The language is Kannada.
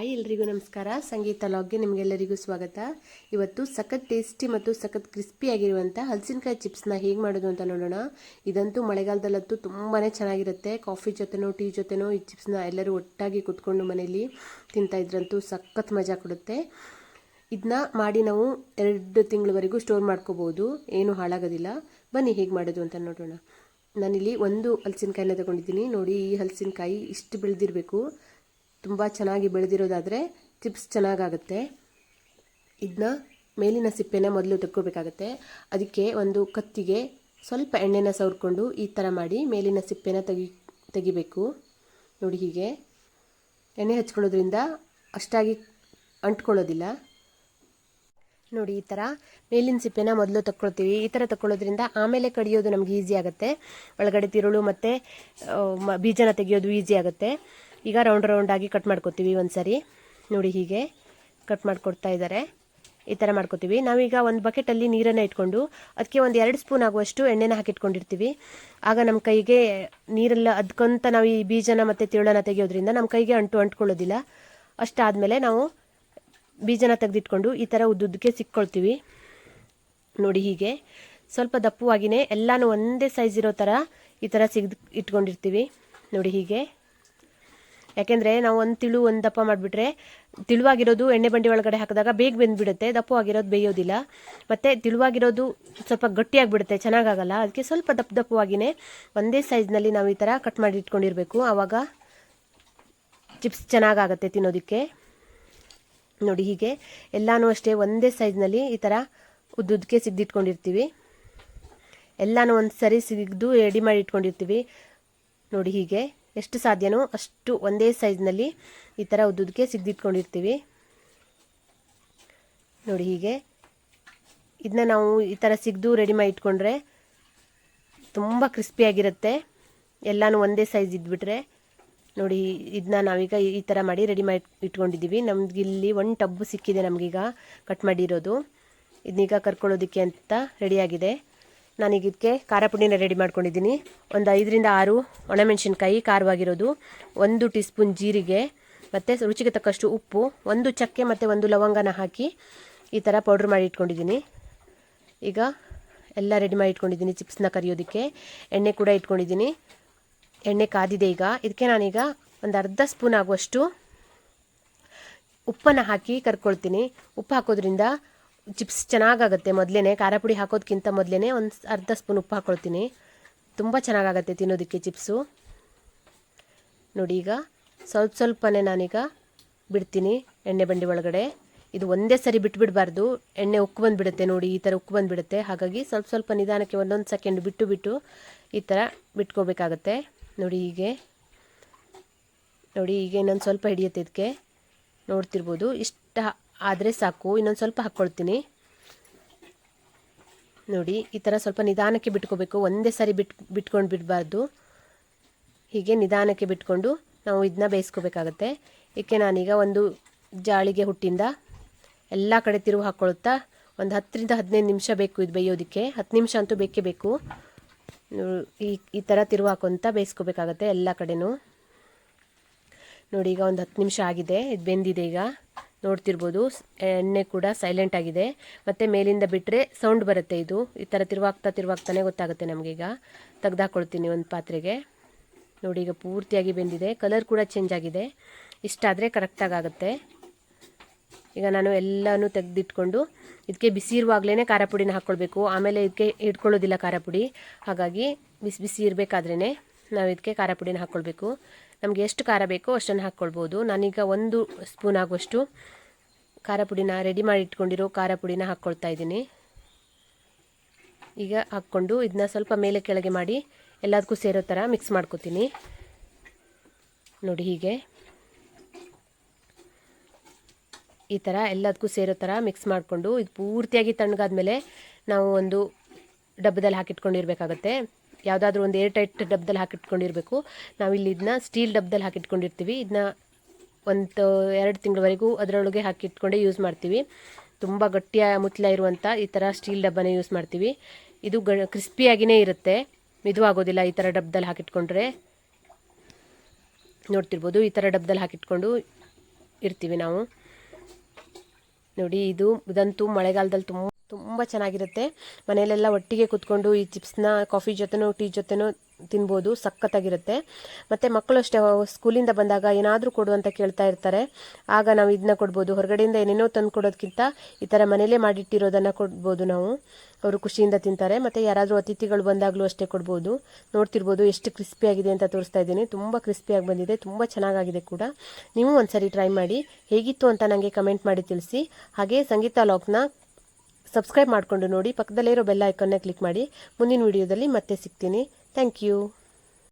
ಹಾಯ್, ಎಲ್ರಿಗೂ ನಮಸ್ಕಾರ. ಸಂಗೀತ ಲಾಗ್ಗೆ ನಿಮಗೆಲ್ಲರಿಗೂ ಸ್ವಾಗತ. ಇವತ್ತು ಸಖತ್ ಟೇಸ್ಟಿ ಮತ್ತು ಸಖತ್ ಕ್ರಿಸ್ಪಿ ಆಗಿರುವಂಥ ಹಲಸಿನಕಾಯಿ ಚಿಪ್ಸ್ನ ಹೇಗೆ ಮಾಡೋದು ಅಂತ ನೋಡೋಣ. ಇದಂತೂ ಮಳೆಗಾಲದಲ್ಲಂತೂ ತುಂಬಾ ಚೆನ್ನಾಗಿರುತ್ತೆ. ಕಾಫಿ ಜೊತೆನೋ, ಟೀ ಜೊತೆನೋ ಈ ಚಿಪ್ಸ್ನ ಎಲ್ಲರೂ ಒಟ್ಟಾಗಿ ಕುತ್ಕೊಂಡು ಮನೇಲಿ ತಿಂತಾ ಇದ್ರಂತೂ ಸಖತ್ ಮಜಾ ಕೊಡುತ್ತೆ. ಇದನ್ನ ಮಾಡಿ ನಾವು ಎರಡು ತಿಂಗಳವರೆಗೂ ಸ್ಟೋರ್ ಮಾಡ್ಕೋಬೋದು. ಏನು ಹಾಳಾಗೋದಿಲ್ಲ. ಬನ್ನಿ, ಹೇಗೆ ಮಾಡೋದು ಅಂತ ನೋಡೋಣ. ನಾನಿಲ್ಲಿ ಒಂದು ಹಲಸಿನಕಾಯಿನ ತಗೊಂಡಿದ್ದೀನಿ. ನೋಡಿ, ಈ ಹಲಸಿನಕಾಯಿ ಇಷ್ಟು ಬೆಳೆದಿರಬೇಕು. ತುಂಬ ಚೆನ್ನಾಗಿ ಬೆಳೆದಿರೋದಾದರೆ ಚಿಪ್ಸ್ ಚೆನ್ನಾಗಾಗುತ್ತೆ. ಇದನ್ನ ಮೇಲಿನ ಸಿಪ್ಪೆನ ಮೊದಲು ತೆಕ್ಕೋಬೇಕಾಗತ್ತೆ. ಅದಕ್ಕೆ ಒಂದು ಕತ್ತಿಗೆ ಸ್ವಲ್ಪ ಎಣ್ಣೆನ ಸವರ್ಕೊಂಡು ಈ ಥರ ಮಾಡಿ ಮೇಲಿನ ಸಿಪ್ಪೆನ ತೆಗಿ, ತೆಗಿಬೇಕು. ನೋಡಿ ಹೀಗೆ. ಎಣ್ಣೆ ಹಚ್ಕೊಳ್ಳೋದ್ರಿಂದ ಅಷ್ಟಾಗಿ ಅಂಟ್ಕೊಳ್ಳೋದಿಲ್ಲ. ನೋಡಿ ಈ ಥರ ಮೇಲಿನ ಸಿಪ್ಪೆನ ಮೊದಲು ತಕ್ಕೊಳ್ತೀವಿ. ಈ ಥರ ತಕ್ಕೊಳ್ಳೋದ್ರಿಂದ ಆಮೇಲೆ ಕಡಿಯೋದು ನಮ್ಗೆ ಈಸಿ ಆಗುತ್ತೆ. ಒಳಗಡೆ ತಿರುಳು ಮತ್ತು ಬೀಜನ ತೆಗೆಯೋದು ಈಸಿ ಆಗುತ್ತೆ. ಈಗ ರೌಂಡ್ ರೌಂಡಾಗಿ ಕಟ್ ಮಾಡ್ಕೊತೀವಿ ಒಂದು ಸರಿ ನೋಡಿ ಹೀಗೆ ಕಟ್ ಮಾಡಿಕೊಡ್ತಾ ಇದ್ದಾರೆ ಈ ಥರ ಮಾಡ್ಕೊತೀವಿ. ನಾವೀಗ ಒಂದು ಬಕೆಟಲ್ಲಿ ನೀರನ್ನು ಇಟ್ಕೊಂಡು ಅದಕ್ಕೆ ಒಂದು ಎರಡು ಸ್ಪೂನ್ ಆಗುವಷ್ಟು ಎಣ್ಣೆನ ಹಾಕಿಟ್ಕೊಂಡಿರ್ತೀವಿ. ಆಗ ನಮ್ಮ ಕೈಗೆ ನೀರೆಲ್ಲ ಅದ್ಕೊಂತ ನಾವು ಈ ಬೀಜನ ಮತ್ತು ತಿರುಳನ ತೆಗೆಯೋದ್ರಿಂದ ನಮ್ಮ ಕೈಗೆ ಅಂಟು ಅಂಟ್ಕೊಳ್ಳೋದಿಲ್ಲ. ಅಷ್ಟಾದಮೇಲೆ ನಾವು ಬೀಜನ ತೆಗೆದಿಟ್ಕೊಂಡು ಈ ಥರ ಉದ್ದುದ್ದಕ್ಕೆ ಸಿಕ್ಕೊಳ್ತೀವಿ. ನೋಡಿ ಹೀಗೆ. ಸ್ವಲ್ಪ ದಪ್ಪವಾಗಿಯೇ ಎಲ್ಲನೂ ಒಂದೇ ಸೈಜ್ ಇರೋ ಥರ ಈ ಥರ ಸಿಗ್ದು ಇಟ್ಕೊಂಡಿರ್ತೀವಿ. ನೋಡಿ ಹೀಗೆ. ಯಾಕೆಂದರೆ ನಾವು ಒಂದು ತಿಳು, ಒಂದು ದಪ್ಪ ಮಾಡಿಬಿಟ್ರೆ ತಿಳುವಾಗಿರೋದು ಎಣ್ಣೆ ಬಂಡಿ ಒಳಗಡೆ ಹಾಕಿದಾಗ ಬೇಗ ಬೆಂದ್ಬಿಡುತ್ತೆ ದಪ್ಪವಾಗಿರೋದು ಬೇಯೋದಿಲ್ಲ. ಮತ್ತು ತಿಳುವಾಗಿರೋದು ಸ್ವಲ್ಪ ಗಟ್ಟಿಯಾಗಿಬಿಡುತ್ತೆ ಚೆನ್ನಾಗಾಗಲ್ಲ. ಅದಕ್ಕೆ ಸ್ವಲ್ಪ ದಪ್ಪ ದಪ್ಪವಾಗಿಯೇ ಒಂದೇ ಸೈಜ್ನಲ್ಲಿ ನಾವು ಈ ಥರ ಕಟ್ ಮಾಡಿ ಇಟ್ಕೊಂಡಿರಬೇಕು. ಆವಾಗ ಚಿಪ್ಸ್ ಚೆನ್ನಾಗಾಗತ್ತೆ ತಿನ್ನೋದಕ್ಕೆ. ನೋಡಿ ಹೀಗೆ ಎಲ್ಲನೂ ಅಷ್ಟೇ ಒಂದೇ ಸೈಜ್ನಲ್ಲಿ ಈ ಥರ ಉದ್ದುದ್ದಕ್ಕೆ ಸಿಗ್ದಿಟ್ಕೊಂಡಿರ್ತೀವಿ. ಎಲ್ಲನೂ ಒಂದು ಸರಿ ಸಿಗ್ದು ರೆಡಿ ಮಾಡಿ ಇಟ್ಕೊಂಡಿರ್ತೀವಿ. ನೋಡಿ ಹೀಗೆ. ಎಷ್ಟು ಸಾಧ್ಯನೋ ಅಷ್ಟು ಒಂದೇ ಸೈಜ್ನಲ್ಲಿ ಈ ಥರ ಉದ್ದುದಕ್ಕೆ ಸಿಗ್ದಿಟ್ಕೊಂಡಿರ್ತೀವಿ. ನೋಡಿ ಹೀಗೆ. ಇದನ್ನ ನಾವು ಈ ಥರ ಸಿಗ್ದು ರೆಡಿ ಮಾಡಿ ಇಟ್ಕೊಂಡ್ರೆ ತುಂಬ ಕ್ರಿಸ್ಪಿಯಾಗಿರುತ್ತೆ ಎಲ್ಲನೂ ಒಂದೇ ಸೈಜ್ ಇದ್ಬಿಟ್ರೆ. ನೋಡಿ ಇದನ್ನ ನಾವೀಗ ಈ ಥರ ಮಾಡಿ ರೆಡಿ ಮಾಡಿ ಇಟ್ಕೊಂಡಿದ್ದೀವಿ. ನಮಗಿಲ್ಲಿ ಒಂದು ಟಬ್ಬು ಸಿಕ್ಕಿದೆ ನಮಗೀಗ ಕಟ್ ಮಾಡಿರೋದು. ಇದನ್ನೀಗ ಕರ್ಕೊಳ್ಳೋದಕ್ಕೆ ಅಂತ ರೆಡಿಯಾಗಿದೆ ನಾನೀಗ ಇದಕ್ಕೆ ಖಾರ ಪುಡಿನ ರೆಡಿ ಮಾಡ್ಕೊಂಡಿದ್ದೀನಿ. ಒಂದು ಐದರಿಂದ ಆರು ಒಣಮೆಣಸಿನ್ಕಾಯಿ ಖಾರವಾಗಿರೋದು. ಒಂದು ಟೀ ಸ್ಪೂನ್ ಜೀರಿಗೆ, ಮತ್ತು ರುಚಿಗೆ ತಕ್ಕಷ್ಟು ಉಪ್ಪು, ಒಂದು ಚಕ್ಕೆ ಮತ್ತು ಒಂದು ಲವಂಗನ ಹಾಕಿ ಈ ಥರ ಪೌಡ್ರ್ ಮಾಡಿ ಇಟ್ಕೊಂಡಿದ್ದೀನಿ. ಈಗ ಎಲ್ಲ ರೆಡಿ ಮಾಡಿ ಇಟ್ಕೊಂಡಿದ್ದೀನಿ ಚಿಪ್ಸ್ನ ಕರಿಯೋದಕ್ಕೆ. ಎಣ್ಣೆ ಕೂಡ ಇಟ್ಕೊಂಡಿದ್ದೀನಿ. ಎಣ್ಣೆ ಕಾದಿದೆ ಈಗ. ಇದಕ್ಕೆ ನಾನೀಗ ಒಂದು ಅರ್ಧ ಸ್ಪೂನ್ ಆಗುವಷ್ಟು ಉಪ್ಪನ್ನು ಹಾಕಿ ಕರ್ಕೊಳ್ತೀನಿ. ಉಪ್ಪು ಹಾಕೋದ್ರಿಂದ ಚಿಪ್ಸ್ ಚೆನ್ನಾಗಾಗುತ್ತೆ. ಮೊದಲೇ ಖಾರ ಪುಡಿ ಹಾಕೋದಕ್ಕಿಂತ ಮೊದಲೇ ಒಂದು ಅರ್ಧ ಸ್ಪೂನ್ ಉಪ್ಪು ಹಾಕ್ಕೊಳ್ತೀನಿ ತುಂಬ ಚೆನ್ನಾಗಾಗತ್ತೆ ತಿನ್ನೋದಕ್ಕೆ ಚಿಪ್ಸು. ನೋಡಿ ಈಗ ಸ್ವಲ್ಪ ಸ್ವಲ್ಪನೇ ನಾನೀಗ ಬಿಡ್ತೀನಿ ಎಣ್ಣೆ ಬಂಡಿ ಒಳಗಡೆ. ಇದು ಒಂದೇ ಸರಿ ಬಿಟ್ಬಿಡಬಾರ್ದು. ಎಣ್ಣೆ ಉಕ್ಕು ಬಂದುಬಿಡುತ್ತೆ ನೋಡಿ, ಈ ಥರ ಉಕ್ಕು ಬಂದುಬಿಡುತ್ತೆ. ಹಾಗಾಗಿ ಸ್ವಲ್ಪ ಸ್ವಲ್ಪ ನಿಧಾನಕ್ಕೆ ಒಂದೊಂದು ಸೆಕೆಂಡ್ ಬಿಟ್ಟು ಬಿಟ್ಟು ಈ ಥರ ಬಿಟ್ಕೋಬೇಕಾಗತ್ತೆ ನೋಡಿ ಹೀಗೆ. ನೋಡಿ ಈಗ ಇನ್ನೊಂದು ಸ್ವಲ್ಪ ಹಿಡಿಯುತ್ತೆ ಇದಕ್ಕೆ. ನೋಡ್ತಿರ್ಬೋದು. ಇಷ್ಟ ಆದರೆ ಸಾಕು, ಇನ್ನೊಂದು ಸ್ವಲ್ಪ ಹಾಕ್ಕೊಳ್ತೀನಿ ನೋಡಿ, ಈ ಥರ ಸ್ವಲ್ಪ ನಿಧಾನಕ್ಕೆ ಬಿಟ್ಕೋಬೇಕು. ಒಂದೇ ಸಾರಿ ಬಿಟ್, ಬಿಟ್ಕೊಂಡು ಬಿಡಬಾರ್ದು. ಹೀಗೆ ನಿಧಾನಕ್ಕೆ ಬಿಟ್ಕೊಂಡು ನಾವು ಇದನ್ನ ಬೇಯಿಸ್ಕೋಬೇಕಾಗತ್ತೆ. ಏಕೆ ನಾನೀಗ ಒಂದು ಜಾಳಿಗೆ ಹುಟ್ಟಿಂದ ಎಲ್ಲ ಕಡೆ ತಿರುವು ಹಾಕ್ಕೊಳುತ್ತಾ ಒಂದು ಹತ್ತರಿಂದ ಹದಿನೈದು ನಿಮಿಷ ಬೇಕು ಇದು ಬೇಯೋದಕ್ಕೆ. ಹತ್ತು ನಿಮಿಷ ಅಂತೂ ಬೇಕೇ ಬೇಕು. ಈ ಈ ಥರ ತಿರುವು ಹಾಕೊತ ಬೇಯಿಸ್ಕೋಬೇಕಾಗತ್ತೆ ಎಲ್ಲ ಕಡೆನೂ. ನೋಡಿ, ಈಗ ಒಂದು ಹತ್ತು ನಿಮಿಷ ಆಗಿದೆ. ಇದು ಬೆಂದಿದೆ ಈಗ. ನೋಡ್ತಿರ್ಬೋದು. ಎಣ್ಣೆ ಕೂಡ ಸೈಲೆಂಟ್ ಆಗಿದೆ. ಮತ್ತು ಮೇಲಿಂದ ಬಿಟ್ಟರೆ ಸೌಂಡ್ ಬರುತ್ತೆ ಇದು. ಈ ಥರ ತಿರುವಾಗ್ತಾ ತಿರುವಾಗ್ತಾನೆ ಗೊತ್ತಾಗುತ್ತೆ ನಮಗೀಗ ತೆಗ್ದಾಕೊಳ್ತೀನಿ ಒಂದು ಪಾತ್ರೆಗೆ. ನೋಡಿ ಈಗ ಪೂರ್ತಿಯಾಗಿ ಬೆಂದಿದೆ. ಕಲರ್ ಕೂಡ ಚೇಂಜ್ ಆಗಿದೆ. ಇಷ್ಟಾದರೆ ಕರೆಕ್ಟಾಗಿ ಆಗುತ್ತೆ. ಈಗ ನಾನು ಎಲ್ಲನೂ ತೆಗೆದಿಟ್ಕೊಂಡು ಇದಕ್ಕೆ ಬಿಸಿ ಇರುವಾಗಲೇ ಖಾರ ಪುಡಿನ ಹಾಕ್ಕೊಳ್ಬೇಕು ಆಮೇಲೆ ಇದಕ್ಕೆ ಇಟ್ಕೊಳ್ಳೋದಿಲ್ಲ ಖಾರ ಪುಡಿ. ಹಾಗಾಗಿ ಬಿಸಿ ಬಿಸಿ ಇರಬೇಕಾದ್ರೇ ನಾವು ಇದಕ್ಕೆ ಖಾರ ಪುಡಿನ ಹಾಕ್ಕೊಳ್ಬೇಕು ನಮಗೆ ಎಷ್ಟು ಖಾರ ಬೇಕೋ ಅಷ್ಟನ್ನು ಹಾಕ್ಕೊಳ್ಬೋದು. ನಾನೀಗ ಒಂದು ಸ್ಪೂನ್ ಆಗುವಷ್ಟು ಖಾರ ಪುಡಿನ ರೆಡಿ ಮಾಡಿ ಇಟ್ಕೊಂಡಿರೋ ಖಾರ ಪುಡಿನ ಹಾಕ್ಕೊಳ್ತಾ ಇದ್ದೀನಿ. ಈಗ ಹಾಕ್ಕೊಂಡು ಇದನ್ನ ಸ್ವಲ್ಪ ಮೇಲೆ ಕೆಳಗೆ ಮಾಡಿ ಎಲ್ಲದಕ್ಕೂ ಸೇರೋ ಥರ ಮಿಕ್ಸ್ ಮಾಡ್ಕೊತೀನಿ. ನೋಡಿ ಹೀಗೆ. ಈ ಥರ ಎಲ್ಲದಕ್ಕೂ ಸೇರೋ ಥರ ಮಿಕ್ಸ್ ಮಾಡಿಕೊಂಡು ಇದು ಪೂರ್ತಿಯಾಗಿ ತಣ್ಣಗಾದ ಮೇಲೆ ನಾವು ಒಂದು ಡಬ್ಬದಲ್ಲಿ ಹಾಕಿಟ್ಕೊಂಡಿರ್ಬೇಕಾಗತ್ತೆ. ಯಾವುದಾದ್ರೂ ಒಂದು ಏರ್ ಟೈಟ್ ಡಬ್ದಲ್ಲಿ ಹಾಕಿಟ್ಕೊಂಡಿರಬೇಕು. ನಾವಿಲ್ಲಿ ಇದನ್ನ ಸ್ಟೀಲ್ ಡಬ್ದಲ್ಲಿ ಹಾಕಿಟ್ಕೊಂಡಿರ್ತೀವಿ. ಇದನ್ನ ಒಂದು ಎರಡು ತಿಂಗಳವರೆಗೂ ಅದರೊಳಗೆ ಹಾಕಿಟ್ಕೊಂಡೇ ಯೂಸ್ ಮಾಡ್ತೀವಿ. ತುಂಬ ಗಟ್ಟಿಯ ಮುತ್ತಲ ಇರುವಂಥ ಈ ಥರ ಸ್ಟೀಲ್ ಡಬ್ಬನೇ ಯೂಸ್ ಮಾಡ್ತೀವಿ. ಇದು ಗ ಕ್ರಿಸ್ಪಿಯಾಗಿಯೇ ಇರುತ್ತೆ. ಮಿದುವಾಗೋದಿಲ್ಲ ಈ ಥರ ಡಬ್ದಲ್ಲಿ ಹಾಕಿಟ್ಕೊಂಡ್ರೆ. ನೋಡ್ತಿರ್ಬೋದು, ಈ ಥರ ಡಬ್ದಲ್ಲಿ ಹಾಕಿಟ್ಕೊಂಡು ಇರ್ತೀವಿ ನಾವು. ನೋಡಿ, ಇದು ಇದಂತೂ ಮಳೆಗಾಲದಲ್ಲಿ ತುಂಬ ತುಂಬ ಚೆನ್ನಾಗಿರುತ್ತೆ. ಮನೆಯಲ್ಲೆಲ್ಲ ಒಟ್ಟಿಗೆ ಕೂತ್ಕೊಂಡು ಈ ಚಿಪ್ಸ್ನ, ಕಾಫಿ ಜೊತೆನೂ, ಟೀ ಜೊತೆನೂ ತಿನ್ಬೋದು, ಸಖತ್ತಾಗಿರುತ್ತೆ. ಮತ್ತು ಮಕ್ಕಳು ಅಷ್ಟೇ, ಸ್ಕೂಲಿಂದ ಬಂದಾಗ ಏನಾದರೂ ಕೊಡು ಅಂತ ಕೇಳ್ತಾ ಇರ್ತಾರೆ. ಆಗ ನಾವು ಇದನ್ನ ಕೊಡ್ಬೋದು. ಹೊರಗಡೆಯಿಂದ ಏನೇನೋ ತಂದು ಕೊಡೋದಕ್ಕಿಂತ ಈ ಥರ ಮನೇಲೇ ಮಾಡಿಟ್ಟಿರೋದನ್ನು ಕೊಡ್ಬೋದು ನಾವು. ಅವರು ಖುಷಿಯಿಂದ ತಿಂತಾರೆ. ಮತ್ತು ಯಾರಾದರೂ ಅತಿಥಿಗಳು ಬಂದಾಗಲೂ ಅಷ್ಟೇ ಕೊಡ್ಬೋದು. ನೋಡ್ತಿರ್ಬೋದು ಎಷ್ಟು ಕ್ರಿಸ್ಪಿಯಾಗಿದೆ ಅಂತ ತೋರಿಸ್ತಾ ಇದ್ದೀನಿ. ತುಂಬ ಕ್ರಿಸ್ಪಿಯಾಗಿ ಬಂದಿದೆ. ತುಂಬ ಚೆನ್ನಾಗಾಗಿದೆ ಕೂಡ. ನೀವು ಒಂದ್ಸರಿ ಟ್ರೈ ಮಾಡಿ. ಹೇಗಿತ್ತು ಅಂತ ನನಗೆ ಕಮೆಂಟ್ ಮಾಡಿ ತಿಳಿಸಿ. ಹಾಗೆ ಸಂಗೀತ ಲಾಗ್ನ ಸಬ್ಸ್ಕ್ರೈಬ್ ಮಾಡಿಕೊಂಡು ನೋಡಿ ಪಕ್ಕದಲ್ಲಿರೋ ಬೆಲ್ ಐಕನ್ನ ಕ್ಲಿಕ್ ಮಾಡಿ ಮುಂದಿನ ವಿಡಿಯೋದಲ್ಲಿ ಮತ್ತೆ ಸಿಗ್ತೀನಿ. Thank you.